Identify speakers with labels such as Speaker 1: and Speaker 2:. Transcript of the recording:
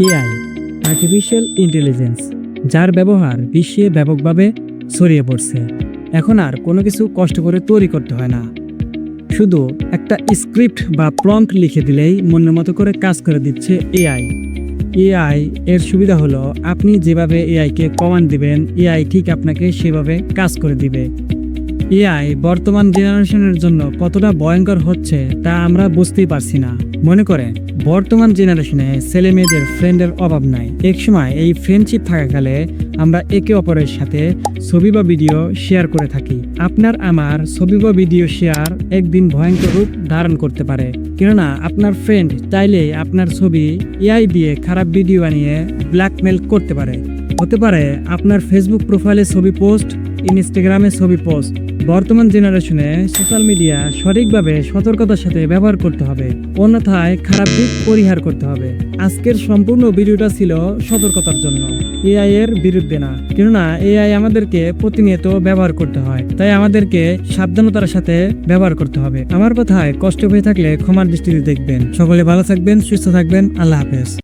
Speaker 1: AI artificial intelligence যার ব্যবহার বিশ্বে ব্যাপকভাবে ছড়িয়ে পড়ছে। এখন আর কোনো কিছু কষ্ট করে তৈরি করতে হয় না। শুধু একটা স্ক্রিপ্ট বা প্রম্পট লিখে দিলেই মনের মতো করে কাজ করে দিচ্ছে এআই। এআই এর সুবিধা হলো আপনি যেভাবে এআইকে কমান্ড দিবেন, এআই ঠিক আপনাকে সেভাবে কাজ করে দিবে। এআই বর্তমান জেনারেশনের জন্য কতটা ভয়ঙ্কর হচ্ছে তা আমরা বুঝতেই পারছি না। মনে করে বর্তমান জেনারেশনে ছেলে মেয়েদের ফ্রেন্ডের অভাব নাই। একসময় এই ফ্রেন্ডশিপ থাকাকালে আমরা একে অপরের সাথে ছবি বা ভিডিও শেয়ার করে থাকি। আপনার আমার ছবি বা ভিডিও শেয়ার একদিন ভয়ঙ্কর রূপ ধারণ করতে পারে। কেননা, আপনার ফ্রেন্ড চাইলে আপনার ছবি এআই দিয়ে খারাপ ভিডিও বানিয়ে ব্ল্যাকমেল করতে পারে। হতে পারে, আপনার ফেসবুক প্রোফাইলে ছবি পোস্ট ইনস্টাগ্রামে ছবি পোস্ট বর্তমান জেনারেশনে সোশ্যাল মিডিয়া সঠিকভাবে সতর্কতার সাথে ব্যবহার করতে হবে। অন্যথায় খারাপ দিক পরিহার করতে হবে। আজকের সম্পূর্ণ ভিডিওটা ছিল সতর্কতার জন্য। এআই এর বিরুদ্ধে না। কেননা এআই আমাদেরকে প্রতিনিয়ত ব্যবহার করতে হয়। তাই আমাদেরকে সাবধানতার সাথে ব্যবহার করতে হবে। আমার কথায় কষ্ট হয়ে থাকলে ক্ষমার দৃষ্টিতে দেখবেন। সকলে ভালো থাকবেন, সুস্থ থাকবেন। আল্লাহ হাফেজ।